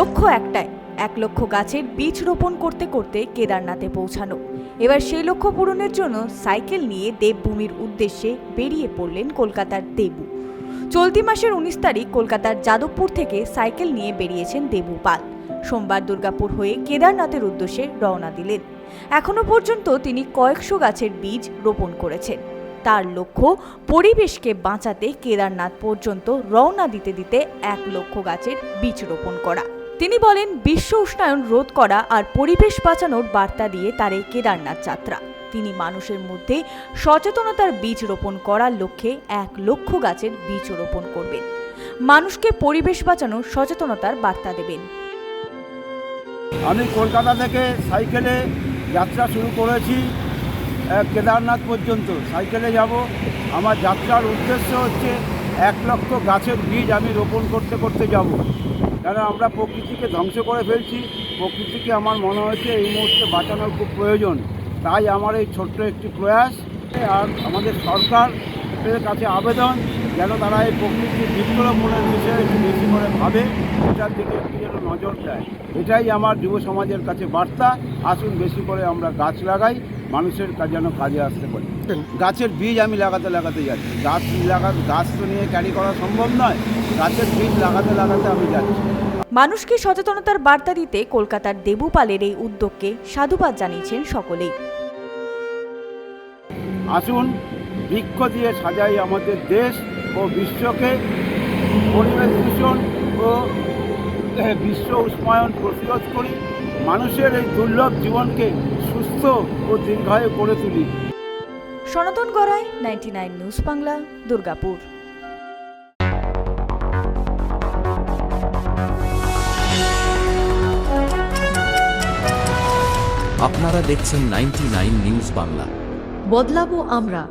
লক্ষ্য একটাই, এক লক্ষ গাছের বীজ রোপণ করতে করতে কেদারনাথে পৌঁছানো। এবার সেই লক্ষ্য পূরণের জন্য সাইকেল নিয়ে দেবভূমির উদ্দেশ্যে বেরিয়ে পড়লেন কলকাতার দেবু। চলতি মাসের উনিশ তারিখ কলকাতার যাদবপুর থেকে সাইকেল নিয়ে বেরিয়েছেন দেবু পাল। সোমবার দুর্গাপুর হয়ে কেদারনাথের উদ্দেশ্যে রওনা দিলেন। এখনও পর্যন্ত তিনি কয়েকশো গাছের বীজ রোপণ করেছেন। তার লক্ষ্য, পরিবেশকে বাঁচাতে কেদারনাথ পর্যন্ত রওনা দিতে দিতে এক লক্ষ গাছের বীজ রোপণ করা। তিনি বলেন, বিশ্ব উষ্ণায়ন রোধ করা আর পরিবেশ বাঁচানোর বার্তা দিয়ে তার এই কেদারনাথ যাত্রা। তিনি মানুষের মধ্যে সচেতনতার বীজ রোপণ করার লক্ষ্যে এক লক্ষ গাছের বীজ রোপণ করবেন। মানুষকে পরিবেশ বাঁচানোর সচেতনতার বার্তা দেবেন। আমি কলকাতা থেকে সাইকেলে যাত্রা শুরু করেছি কেদারনাথ পর্যন্ত। সাইকেলে যাব। আমার যাত্রার উদ্দেশ্য হচ্ছে, এক লক্ষ গাছের বীজ আমি রোপণ করতে করতে যাব। কারণ আমরা প্রকৃতিকে ধ্বংস করে ফেলছি। প্রকৃতিকে আমার মনে হয়েছে এই মুহূর্তে বাঁচানোর খুব প্রয়োজন। তাই আমার এই ছোট্ট একটি প্রয়াস, আর আমাদের সরকারের কাছে আবেদন যেন তারা এই প্রকৃতির বৃক্ষরোপণের বিষয়ে একটু বেশি করে ভাবে, এটার দিকে একটু যেন নজর দেয়। এটাই আমার যুব সমাজের কাছে বার্তা। আসুন বেশি করে আমরা গাছ লাগাই মানুষের কাজ যেন কাজে আসতে পারি। গাছের বীজ আমি লাগাতে লাগাতে যাচ্ছি। গাছ লাগা গাছ তো নিয়ে ক্যারি করা সম্ভব নয় গাছের বীজ লাগাতে লাগাতে আমি যাচ্ছি। মানুষকে সচেতনতার বার্তা দিতে কলকাতার দেবুপালের এই উদ্যোগকে সাধুবাদ জানিয়েছেন সকলেই। আসুন বৃক্ষ দিয়ে সাজাই আমাদের দেশ ও বিশ্বকে। পরিবেশ দূষণ ও বিশ্ব উষ্ণায়ন প্রতিরোধ করি। মানুষের এই দুর্লভ জীবনকে সুস্থ ও দীর্ঘায়ু করে তুলি। Sanatan Garai ninety nine news Bangla Durgapur. আপনারা দেখছেন নাইনটি নিউজ বাংলা বদলাবো আমরা।